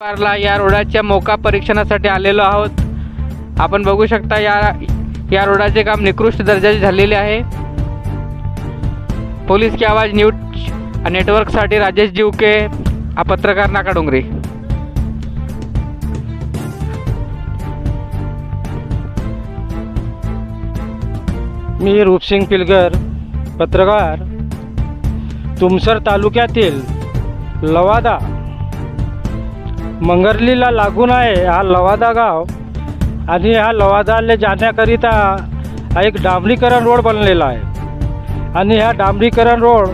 पारला या रोडाच्या मोका परीक्षणासाठी आलेलो आहोत. आपण बघू शकता या या रोडाचे काम निकृष्ट दर्जाचे झालेले आहे. पोलीस की आवाज न्यूज नेटवर्कसाठी राजेश जीवके हा पत्रकार नाका डोंगरी. मी रूपसिंग पिलगर पत्रकार तुमसर तालुक्यातील लवादा मंगरलीला लागून आहे हा लवादा गाव. आणि ह्या लवादाला जाण्याकरिता हा एक डांबरीकरण रोड बनलेला आहे. आणि ह्या डांबरीकरण रोड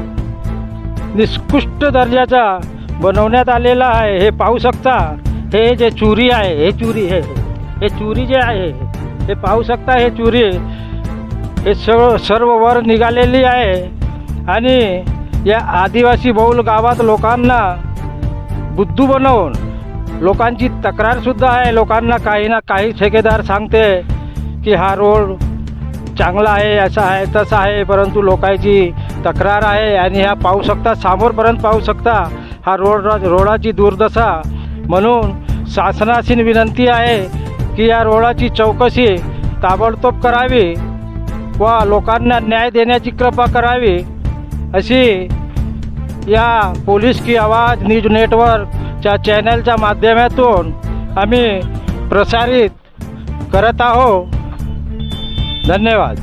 निकृष्ट दर्जाचा बनवण्यात आलेला आहे. हे पाहू शकता हे जे चुरी आहे हे चुरी हे हे चुरी जे आहे हे पाहू शकता हे चुरी हे सर्व सर्व वर निघालेली आहे. आणि या आदिवासी बहुल गावात लोकांना बुद्धू बनवून लोकांची तक्रारसुद्धा आहे. लोकांना काही ना काही ठेकेदार सांगते की हा रोड चांगला आहे असा आहे तसा आहे परंतु लोकांची तक्रार आहे आणि ह्या पाहू शकता समोरपर्यंत पाहू शकता हा रोड रोडाची दुर्दशा. म्हणून शासनाशी विनंती आहे की या रोडाची चौकशी ताबडतोब करावी व लोकांना न्याय देण्याची कृपा करावी. अशी या पोलीस की आवाज न्यूज च्या चॅनलच्या माध्यमातून आम्ही प्रसारित करत आहो धन्यवाद.